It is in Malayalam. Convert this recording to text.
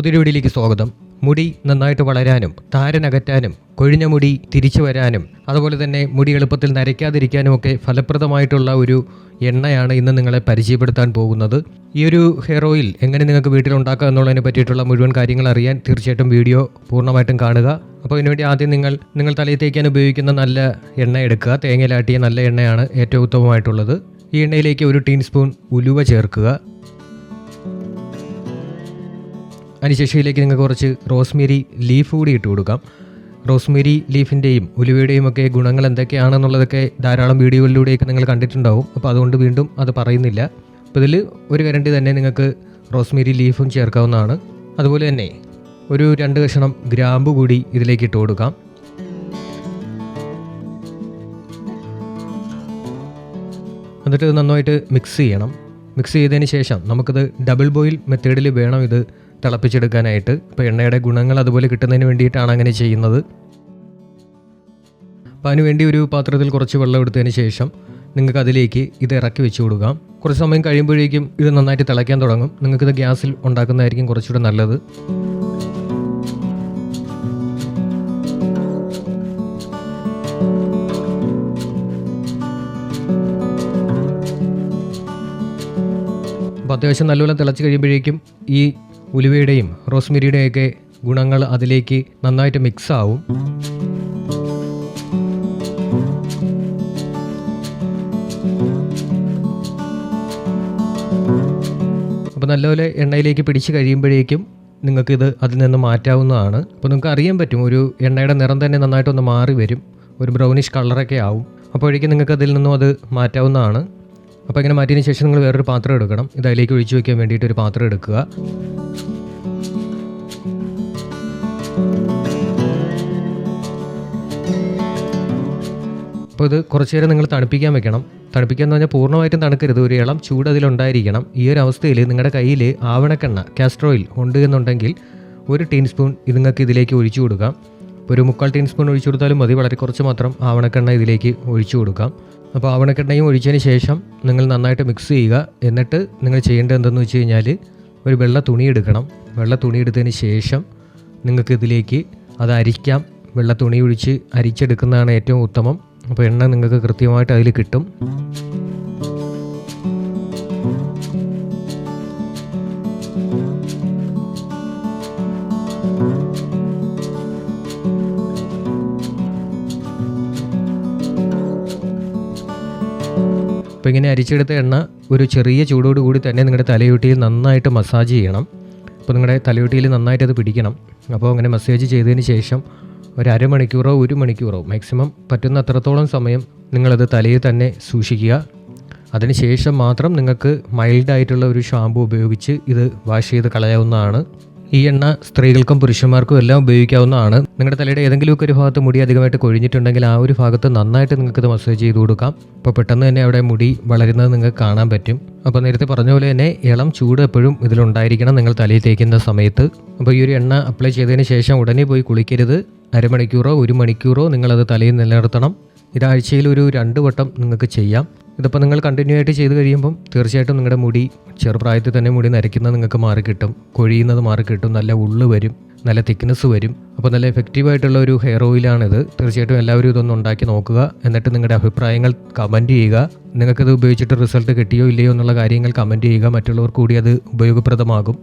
പുതിയൊരു വീഡിയോയിലേക്ക് സ്വാഗതം. മുടി നന്നായിട്ട് വളരാനും താരനകറ്റാനും കൊഴിഞ്ഞ മുടി തിരിച്ചു വരാനും അതുപോലെ തന്നെ മുടി എളുപ്പത്തിൽ നരയ്ക്കാതിരിക്കാനും ഒക്കെ ഫലപ്രദമായിട്ടുള്ള ഒരു എണ്ണയാണ് ഇന്ന് നിങ്ങളെ പരിചയപ്പെടുത്താൻ പോകുന്നത്. ഈ ഒരു ഹെയർ ഓയിൽ എങ്ങനെ നിങ്ങൾക്ക് വീട്ടിൽ ഉണ്ടാക്കാം എന്നുള്ളതിനെ പറ്റിയിട്ടുള്ള മുഴുവൻ കാര്യങ്ങൾ അറിയാൻ തീർച്ചയായിട്ടും വീഡിയോ പൂർണമായിട്ടും കാണുക. അപ്പോൾ ഇതിനുവേണ്ടി ആദ്യം നിങ്ങൾ നിങ്ങൾ തലയിൽ തേക്കാൻ ഉപയോഗിക്കുന്ന നല്ല എണ്ണ എടുക്കുക. തേങ്ങയിലാട്ടിയ നല്ല എണ്ണയാണ് ഏറ്റവും ഉത്തമമായിട്ടുള്ളത്. ഈ എണ്ണയിലേക്ക് ഒരു ടീസ്പൂൺ ഉലുവ ചേർക്കുക. അതിനുശേഷം ഇതിലേക്ക് നിങ്ങൾക്ക് കുറച്ച് റോസ്മേരി ലീഫ് കൂടി ഇട്ട് കൊടുക്കാം. റോസ്മേരി ലീഫിന്റെയും ഉലുവയുടെയും ഒക്കെ ഗുണങ്ങൾ എന്തൊക്കെയാണെന്നുള്ളതൊക്കെ ധാരാളം വീഡിയോകളിലൂടെയൊക്കെ നിങ്ങൾ കണ്ടിട്ടുണ്ടാവും. അപ്പോൾ അതുകൊണ്ട് വീണ്ടും അത് പറയുന്നില്ല. അപ്പോൾ ഇതിൽ ഒരു കരണ്ടി തന്നെ നിങ്ങൾക്ക് റോസ്മേരി ലീഫും ചേർക്കാവുന്നതാണ്. അതുപോലെ തന്നെ ഒരു രണ്ട് കഷണം ഗ്രാമ്പു കൂടി ഇതിലേക്ക് ഇട്ട് കൊടുക്കാം. എന്നിട്ട് നന്നായിട്ട് മിക്സ് ചെയ്യണം. മിക്സ് ചെയ്തതിന് ശേഷം നമുക്കിത് ഡബിൾ ബോയിൽ മെത്തേഡിൽ വേണം ഇത് തിളപ്പിച്ചെടുക്കാനായിട്ട്. ഇപ്പോൾ എണ്ണയുടെ ഗുണങ്ങൾ അതുപോലെ കിട്ടുന്നതിന് വേണ്ടിയിട്ടാണ് അങ്ങനെ ചെയ്യുന്നത്. അപ്പോൾ അതിനുവേണ്ടി ഒരു പാത്രത്തിൽ കുറച്ച് വെള്ളം എടുത്തതിന് ശേഷം നിങ്ങൾക്ക് അതിലേക്ക് ഇത് ഇറക്കി വെച്ച് കൊടുക്കാം. കുറച്ച് സമയം കഴിയുമ്പോഴേക്കും ഇത് നന്നായിട്ട് തിളയ്ക്കാൻ തുടങ്ങും. നിങ്ങൾക്കിത് ഗ്യാസിൽ ഉണ്ടാക്കുന്നതായിരിക്കും കുറച്ചുകൂടെ നല്ലത്. അപ്പോൾ അത്യാവശ്യം നല്ലപോലെ തിളച്ച് കഴിയുമ്പോഴേക്കും ഈ ഉലുവയുടെയും റോസ്മെരിയുടെയൊക്കെ ഗുണങ്ങൾ അതിലേക്ക് നന്നായിട്ട് മിക്സ് ആവും. അപ്പോൾ നല്ലപോലെ എണ്ണയിലേക്ക് പിടിച്ച് കഴിയുമ്പോഴേക്കും നിങ്ങൾക്കിത് അതിൽ നിന്ന് മാറ്റാവുന്നതാണ്. അപ്പോൾ നിങ്ങൾക്ക് അറിയാൻ പറ്റും ഒരു എണ്ണയുടെ നിറം തന്നെ നന്നായിട്ടൊന്ന് മാറി വരും. ഒരു ബ്രൗണിഷ് കളറൊക്കെ ആവും. അപ്പോഴേക്കും നിങ്ങൾക്ക് അതിൽ നിന്നും അത് മാറ്റാവുന്നതാണ്. അപ്പോൾ ഇങ്ങനെ മാറ്റിയതിന് ശേഷം നിങ്ങൾ വേറൊരു പാത്രം എടുക്കണം. ഇത് അതിലേക്ക് ഒഴിച്ചു വയ്ക്കാൻ വേണ്ടിയിട്ട് ഒരു പാത്രം എടുക്കുക. അപ്പോൾ ഇത് കുറച്ച് നേരം നിങ്ങൾ തണുപ്പിക്കാൻ വെക്കണം. തണുപ്പിക്കുക എന്ന് പറഞ്ഞാൽ പൂർണമായിട്ടും തണുക്കരുത്. ഒരു ഇളം ചൂട് അതിലുണ്ടായിരിക്കണം ഈ ഒരു അവസ്ഥയിൽ നിങ്ങളുടെ കയ്യിൽ ആവണക്കെണ്ണ കാസ്റ്റർ ഓയിൽ ഉണ്ട് എന്നുണ്ടെങ്കിൽ ഒരു ടീസ്പൂൺ ഇത് നിങ്ങൾക്ക് ഇതിലേക്ക് ഒഴിച്ചു കൊടുക്കാം. ഒരു മുക്കാൽ ടീസ്പൂൺ ഒഴിച്ചു കൊടുത്താലും മതി. വളരെ കുറച്ച് മാത്രം ആവണക്കെണ്ണ ഇതിലേക്ക് ഒഴിച്ചു കൊടുക്കാം. അപ്പോൾ ആവണക്കെണ്ണയും ഒഴിച്ചതിന് ശേഷം നിങ്ങൾ നന്നായിട്ട് മിക്സ് ചെയ്യുക. എന്നിട്ട് നിങ്ങൾ ചെയ്യേണ്ടത് എന്തെന്ന് വെച്ച് കഴിഞ്ഞാൽ ഒരു വെള്ള തുണി എടുക്കണം. വെള്ള തുണി എടുത്തതിന് ശേഷം നിങ്ങൾക്ക് ഇതിലേക്ക് അത് അരിക്കാം. വെള്ള തുണി ഒഴിച്ച് അരിച്ചെടുക്കുന്നതാണ് ഏറ്റവും ഉത്തമം. അപ്പോൾ എണ്ണ നിങ്ങൾക്ക് കൃത്യമായിട്ട് അതിൽ കിട്ടും. ഇങ്ങനെ അരിച്ചെടുത്ത എണ്ണ ഒരു ചെറിയ ചൂടോടുകൂടി തന്നെ നിങ്ങളുടെ തലയൂട്ടിയിൽ നന്നായിട്ട് മസാജ് ചെയ്യണം. അപ്പോൾ നിങ്ങളുടെ തലയോട്ടിയിൽ നന്നായിട്ട് അത് പിടിക്കണം. അപ്പോൾ അങ്ങനെ മസാജ് ചെയ്തതിന് ശേഷം ഒരു അരമണിക്കൂറോ ഒരു മണിക്കൂറോ മാക്സിമം പറ്റുന്ന അത്രത്തോളം സമയം നിങ്ങളത് തലയിൽ തന്നെ സൂക്ഷിക്കുക. അതിനുശേഷം മാത്രം നിങ്ങൾക്ക് മൈൽഡായിട്ടുള്ള ഒരു ഷാമ്പു ഉപയോഗിച്ച് ഇത് വാഷ് ചെയ്ത് കളയാവുന്നതാണ്. ഈ എണ്ണ സ്ത്രീകൾക്കും പുരുഷന്മാർക്കും എല്ലാം ഉപയോഗിക്കാവുന്നതാണ്. നിങ്ങളുടെ തലയുടെ ഏതെങ്കിലുമൊക്കെ ഒരു ഭാഗത്ത് മുടി അധികമായിട്ട് കൊഴിഞ്ഞിട്ടുണ്ടെങ്കിൽ ആ ഒരു ഭാഗത്ത് നന്നായിട്ട് നിങ്ങൾക്ക് ഇത് മസാജ് ചെയ്ത് കൊടുക്കാം. അപ്പോൾ പെട്ടെന്ന് തന്നെ അവിടെ മുടി വളരുന്നത് നിങ്ങൾക്ക് കാണാൻ പറ്റും. അപ്പോൾ നേരത്തെ പറഞ്ഞ പോലെ തന്നെ ഇളം ചൂട് എപ്പോഴും ഇതിലുണ്ടായിരിക്കണം നിങ്ങൾ തലയിൽ തേക്കുന്ന സമയത്ത്. അപ്പോൾ ഈ ഒരു എണ്ണ അപ്ലൈ ചെയ്തതിന് ശേഷം ഉടനെ പോയി കുളിക്കരുത്. അരമണിക്കൂറോ ഒരു മണിക്കൂറോ നിങ്ങളത് തലയിൽ നിലനിർത്തണം. ഇതാഴ്ചയിൽ ഒരു രണ്ട് വട്ടം നിങ്ങൾക്ക് ചെയ്യാം. ഇതിപ്പോൾ നിങ്ങൾ കണ്ടിന്യൂ ആയിട്ട് ചെയ്ത് കഴിയുമ്പം തീർച്ചയായിട്ടും നിങ്ങളുടെ മുടി ചെറുപ്രായത്തിൽ തന്നെ മുടി നരയ്ക്കുന്നത് നിങ്ങൾക്ക് മാറി കിട്ടും കൊഴിയുന്നത് മാറി കിട്ടും നല്ല ഉള്ളു വരും നല്ല തിക്നെസ് വരും. അപ്പോൾ നല്ല എഫക്റ്റീവായിട്ടുള്ള ഒരു ഹെയർ ഓയിലാണിത് തീർച്ചയായിട്ടും എല്ലാവരും ഇതൊന്ന് ഉണ്ടാക്കി നോക്കുക എന്നിട്ട് നിങ്ങളുടെ അഭിപ്രായങ്ങൾ കമന്റ് ചെയ്യുക. നിങ്ങൾക്കത് ഉപയോഗിച്ചിട്ട് റിസൾട്ട് കിട്ടിയോ ഇല്ലയോ എന്നുള്ള കാര്യങ്ങൾ കമന്റ് ചെയ്യുക. മറ്റുള്ളവർ കൂടി അത് ഉപയോഗപ്രദമാകും.